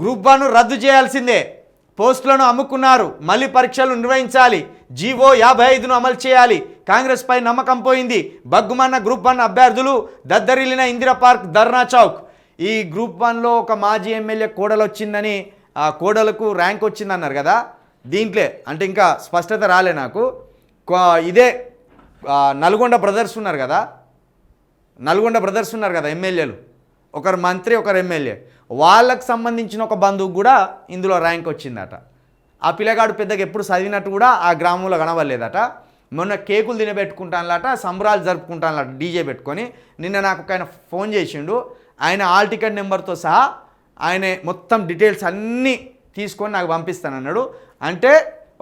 Group one రద్దు చేయాల్సిందే. పోస్టులను అమ్ముకున్నారు. మళ్ళీ పరీక్షలు నిర్వహించాలి. జీవో యాభై ఐదును అమలు చేయాలి. కాంగ్రెస్పై నమ్మకం పోయింది. బగ్గుమన్న గ్రూప్ వన్ అభ్యర్థులు దద్దరిల్లిన ఇందిరా పార్క్ ధర్నా చౌక్. ఈ గ్రూప్ వన్లో ఒక మాజీ ఎమ్మెల్యే కోడలు వచ్చిందని ఆ కోడలకు ర్యాంక్ వచ్చిందన్నారు కదా. దీంట్లే అంటే ఇంకా స్పష్టత రాలే నాకు. ఇదే నల్గొండ బ్రదర్స్ ఉన్నారు కదా. నల్గొండ బ్రదర్స్ ఉన్నారు కదా ఎమ్మెల్యేలు. ఒకరు మంత్రి ఒకరు ఎమ్మెల్యే. వాళ్ళకు సంబంధించిన ఒక బంధువు కూడా ఇందులో ర్యాంక్ వచ్చిందట. ఆ పిల్లగాడు పెద్దగా ఎప్పుడు చదివినట్టు కూడా ఆ గ్రామంలో కనవలేదట మొన్న కేకులు తినబెట్టుకుంటానులట సంబరాలు జరుపుకుంటానులట డీజే పెట్టుకొని. నిన్న నాకు ఒక ఆయన ఫోన్ చేసిండు. ఆయన ఆల్ టికెట్ నెంబర్తో సహా ఆయన మొత్తం డీటెయిల్స్ అన్నీ తీసుకొని నాకు పంపిస్తానన్నాడు. అంటే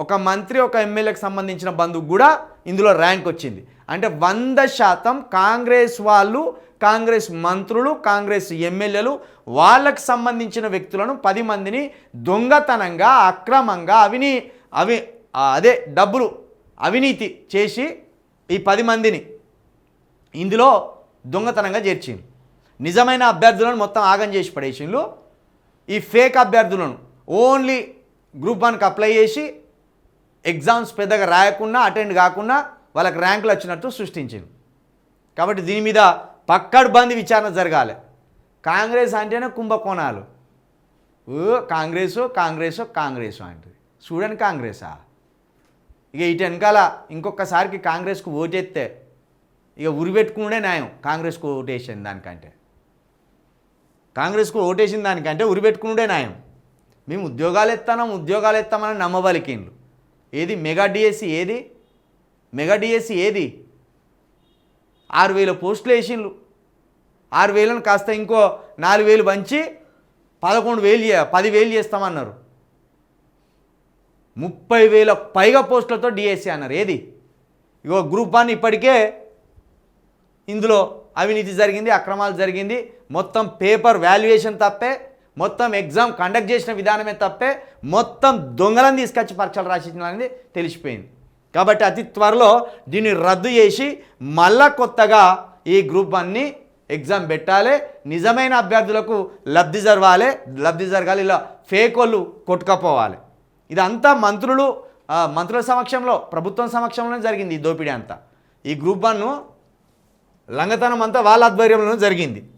ఒక మంత్రి ఒక ఎమ్మెల్యేకి సంబంధించిన బంధువు కూడా ఇందులో ర్యాంక్ వచ్చింది. అంటే వంద శాతం కాంగ్రెస్ వాళ్ళు కాంగ్రెస్ మంత్రులు కాంగ్రెస్ ఎమ్మెల్యేలు వాళ్ళకు సంబంధించిన వ్యక్తులను పది మందిని దొంగతనంగా అక్రమంగా అవినీ అవి అదే డబ్బులు అవినీతి చేసి ఈ పది మందిని ఇందులో దొంగతనంగా చేర్చింది. నిజమైన అభ్యర్థులను మొత్తం ఆగం చేసి పడేసిండ్రు ఈ ఫేక్ అభ్యర్థులను ఓన్లీ గ్రూప్ వన్కి అప్లై చేసి ఎగ్జామ్స్ పెద్దగా రాయకుండా అటెండ్ కాకుండా వాళ్ళకి ర్యాంకులు వచ్చినట్టు సృష్టించింది. కాబట్టి దీని మీద పక్కడ్బంది విచారణ జరగాలి. కాంగ్రెస్ అంటేనే కుంభకోణాలు. ఓ కాంగ్రెసు కాంగ్రెసు కాంగ్రెసు అంటే చూడండి కాంగ్రెసా? ఇక ఇటు వెనకాల ఇంకొకసారికి కాంగ్రెస్కు ఓటేస్తే ఇక ఉరిపెట్టుకుండే న్యాయం కాంగ్రెస్కు ఓటేసింది దానికంటే. కాంగ్రెస్కు ఓటేసిన దానికంటే ఉరిపెట్టుకుండే న్యాయం. మేము ఉద్యోగాలు ఎత్తాం ఉద్యోగాలు ఎత్తామని నమ్మబలికిండ్లు ఏది? మెగా డిఎస్సి ఏది? మెగా డిఎస్సి ఏది? ఆరు వేల పోస్టులు వేసిండ్లు. ఆరు వేలను కాస్త ఇంకో నాలుగు వేలు పంచి పదకొండు వేలు పదివేలు చేస్తామన్నారు. ముప్పై వేల పైగా పోస్టులతో డిఎస్సి అన్నారు. ఏది? ఇగో గ్రూప్ వన్ ఇప్పటికే ఇందులో అవినీతి జరిగింది అక్రమాలు జరిగింది. మొత్తం పేపర్ వాల్యుయేషన్ తప్పే. మొత్తం ఎగ్జామ్ కండక్ట్ చేసిన విధానమే తప్పే మొత్తం దొంగలను తీసుకొచ్చి పరీక్షలు రాసించింది తెలిసిపోయింది. కాబట్టి అతి త్వరలో దీన్ని రద్దు చేసి మళ్ళా కొత్తగా ఈ గ్రూప్ వన్ని ఎగ్జామ్ పెట్టాలి. నిజమైన అభ్యర్థులకు లబ్ధి జరగాలి. లబ్ధి జరగాలి ఇలా ఫేక్ వాళ్ళు కొట్టుకపోవాలి. ఇదంతా మంత్రులు మంత్రుల సమక్షంలో ప్రభుత్వం సమక్షంలోనే జరిగింది ఈ దోపిడీ అంతా. ఈ గ్రూప్ వన్ను లంగతనం అంతా వాళ్ళ ఆధ్వర్యంలోనే జరిగింది.